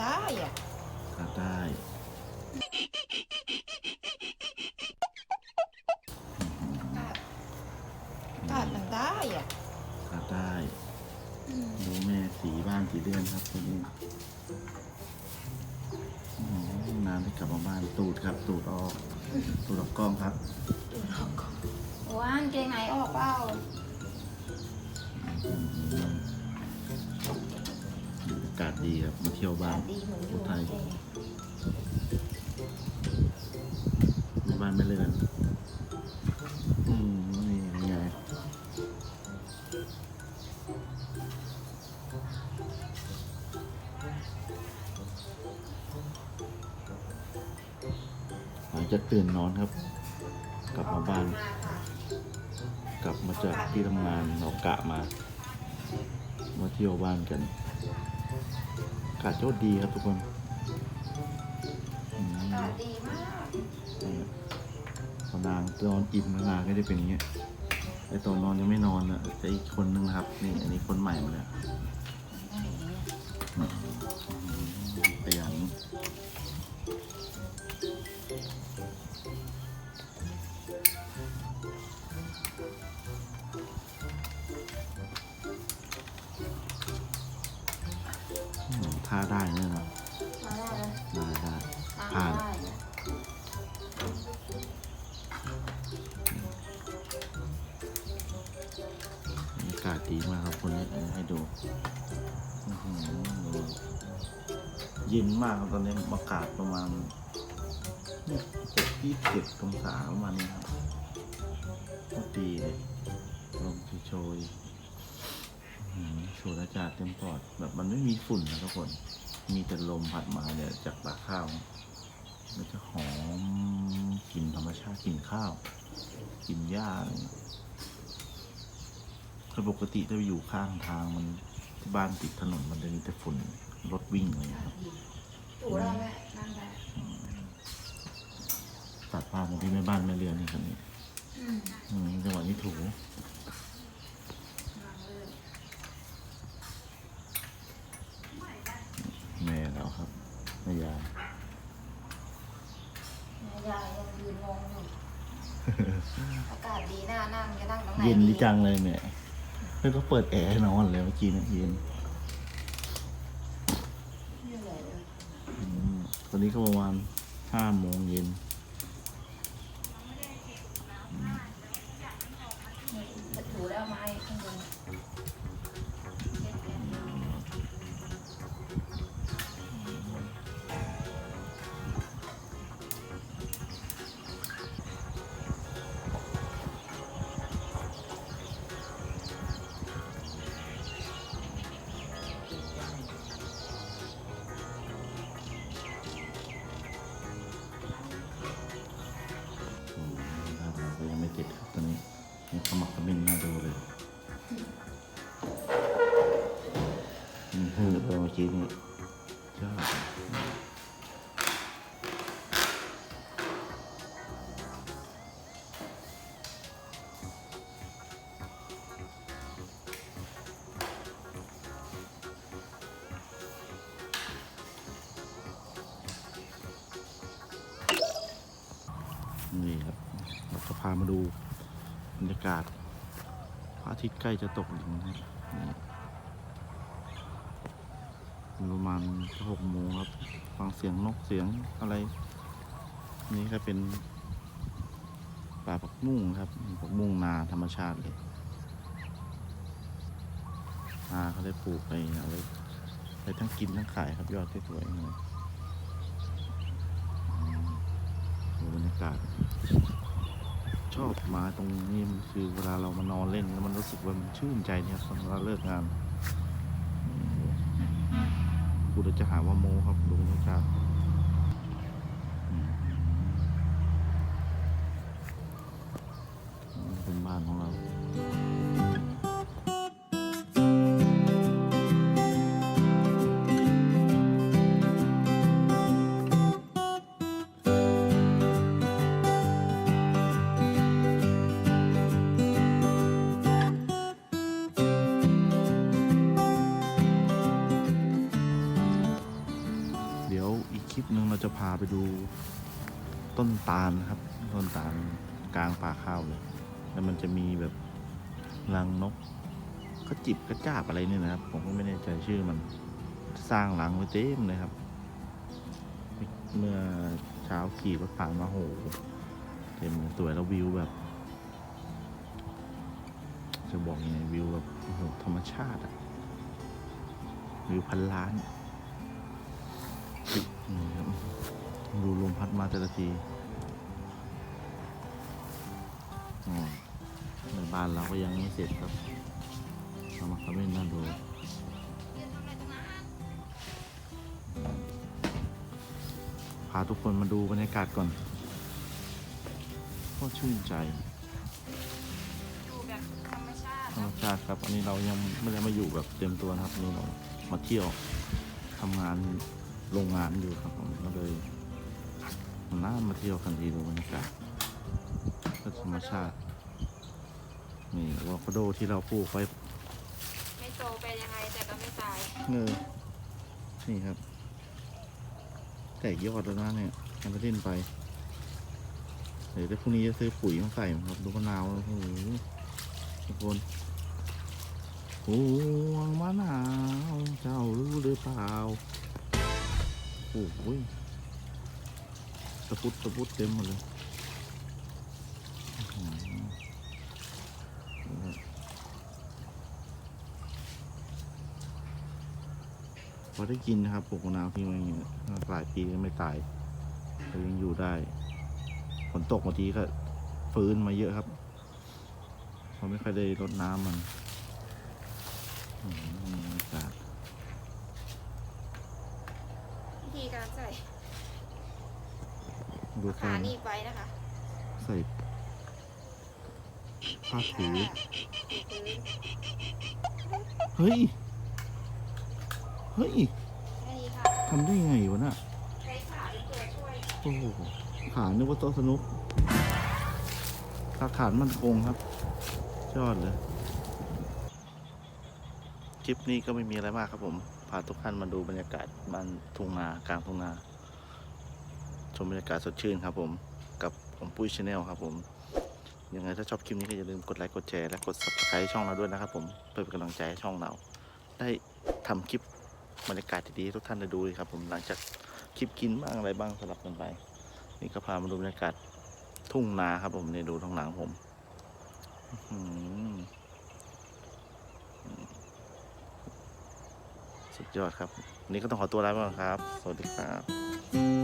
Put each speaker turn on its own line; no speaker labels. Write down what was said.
ใต้อะ
ภาคใต้
อากาศทางใต้อะ
ภาคใต้ดูแม่สีบ้านสีเดือนครับคนนี้โอ้โหน้ำที่กลับมาบ้านตูดครับ ตูดออก ตูดออกกล้องครับ
ว่านเกงไหนออกเปล่า
อืมอากาศดีครับ มาเที่ยวบ้าน
ดีเหมือนอยู่
อุทัย
เกง
ในบ้านไม่เลื่อนอืมนี่ยังไงหลังจากตื่นนอนครับ กลับมาบ้าน
มาค่ะ
กลับมาจากที่ทำงานเรากะมา มาเที่ยวบ้านกันอา กาศโคตรดีครับทุกคนอืม
อากาศดีมาก
นี่ครับพอนางนอนอิ่มแล้วนางก็ได้เป็นอย่างเงี้ยไอตอนนอนยังไม่นอนอะแต่อีกคนนึงนะครับ นี่อันนี้คนใหม่มาแล้ว อืมท่าได้เนี่ยนะ
มาได้เลย
ได้ได้
ตาม
ผ่าน
ได้นะ
บรรยากาศดีมากครับคนนี้เอาให้ดูอื้อหือดูเย็นมากครับตอนนี้อากาศประมาณเนี่ยเจ็ดยี่สิบองศาประมาณนี้ครับ สูดอากาศเต็มปอดแบบมันไม่มีฝุ่นนะทุกคน มีแต่ลมพัดมาเนี่ยจากตากข้าว มันจะหอมกลิ่นธรรมชาติกลิ่นข้าวกลิ่นหญ้าอะไรอย่างเงี้ยคือปกติถ้าอยู่ข้างทางมันที่บ้านติดถนนมันจะมีแต่ฝุ่นรถวิ่งอะไรอย่างเงี้ยครับ
ถูได้ไหมนั่งได้
ตัดภาพมาที่แม่บ้านแม่เรือนนี่ครับนี่
อืม
อืมจังหวะนี้ถู
นั่งเลย
แม่แล้วครับแม่ยาย
แม่ยายยังยืนงงอยู่ อากาศดีน่านั่งจะนั่งตรงไหน
เย็นดีจังเลยแม่แล้วก็เปิดแอร์ให้นอนเลยเมื่อกี้เนี่ยเย็น
นี่เลย
อืมตอนนี้ก็ประมาณห้าโมงเย็น
มื
อไปเมื่อกี้นี่ยอดเลยนี่ครับเราจะพามาดูบรรยากาศพระอาทิตย์ใกล้จะตกดินนะครับนี่ ประมาณหกโมงครับ ฟังเสียงนกเสียงอะไร นี่ก็เป็นป่าปักมุ่งครับปักมุ่งนาธรรมชาติเลยนาเขาได้ปลูกไปเอาไว้ไปทั้งกินทั้งขายครับยอดที่สวยเลยบรรยากาศชอบมาตรงนี้มันคือเวลาเรามานอนเล่นแล้วมันรู้สึกว่ามันชื่นใจเนี่ยตอนเราเลิกงาน กูเดี๋ยวจะหาว่าโมครับดูบรรย จะพาไปดูต้นตาลนะครับ ต้นตาลกลางป่าข้าวเลย แล้วมันจะมีแบบรังนกกระจิบกระจาบอะไรเนี่ยนะครับ ผมก็ไม่แน่ใจชื่อมัน สร้างรังไว้เต็มเลยครับ เมื่อเช้าขี่รถผ่านมาโหเต็มสวยแล้ววิวแบบ จะบอกยังไงวิวแบบธรรมชาติอะวิวพันล้าน นี่ครับดูลมพัดมาแต่ละทีอ๋อในบ้านเราก็ยังไม่เสร็จครับเรามาคอมเมนต์น่าดูพาทุกคนมาดูบรรยากาศก่อนก็ชื่นใจ
ดูแบบธรรมชาติ
ธรรมชาติครับ อันนี้เรายังไม่ได้มาอยู่แบบเต็มตัวนะครับอันนี่เรามาเที่ยวทำงาน โรงงานอยู่ครับผมก็เลยมาน่ามาเที่ยวกันทีดูบรรยากาศก็ธรรมชาติ นี่อะโวคาโดที่เราปลูกไว้
ไม่โตเป็นยังไงแต่ก็ไม่ตาย
เงอนี่ครับ แตกยอดแล้วนะเนี่ยยังไม่เล่นไป เดี๋ยวพรุ่งนี้จะซื้อปุ๋ยมาใส่ครับดูมะนาวโอ้โหทุกคนห่วงมะนาวเจ้ารู้หรือเปล่า โอ้โหตะพุดตะพุดเต็มหมดเลยพอได้กินนะครับปลูกมะนาวทิ้งไว้อย่างเงี้ยหลายปีก็ไม่ตายก็ยังอยู่ได้ฝนตกบางทีก็ฟื้นมาเยอะครับเพราะไม่ค่อยได้รดน้ำมันอืมบรรยากาศ
วิธีการใส่
ดู
ขา
แค่
หนีบไว้นะคะ
ใส่ผ้าถือ
ถูพื้น
เฮ้ย เฮ้ย
แค่นี้ค่ะ
ทำได้ไงวะน่ะ
ใช้ขาเป็นตัวช่วย
โอ้โหขานึกว่าโต๊ะสนุกขาขานมันคงครับ ยอดเลย คลิปนี้ก็ไม่มีอะไรมากครับผม พาทุกท่านมาดูบรรยากาศบ้านทุ่งนากลางทุ่งนา ชมบรรยากาศสดชื่นครับผมกับผมปุ้ยชาแนลครับผมยังไงถ้าชอบคลิปนี้ก็อย่าลืมกดไลค์กดแชร์และกด subscribe ช่องเราด้วยนะครับผมเพื่อเป็นกำลังใจให้ช่องเรา ได้ทำคลิปบรรยากาศดีๆทุกท่านได้ดูครับผมหลังจากคลิปกินบ้างอะไรบ้างสลับกันไป นี่ก็พามาดูบรรยากาศทุ่งนาครับผมในดูทางหลังผม อืุดยอดครับนี่ก็ต้องขอตัวลาไปก่อนครับ สวัสดีครับ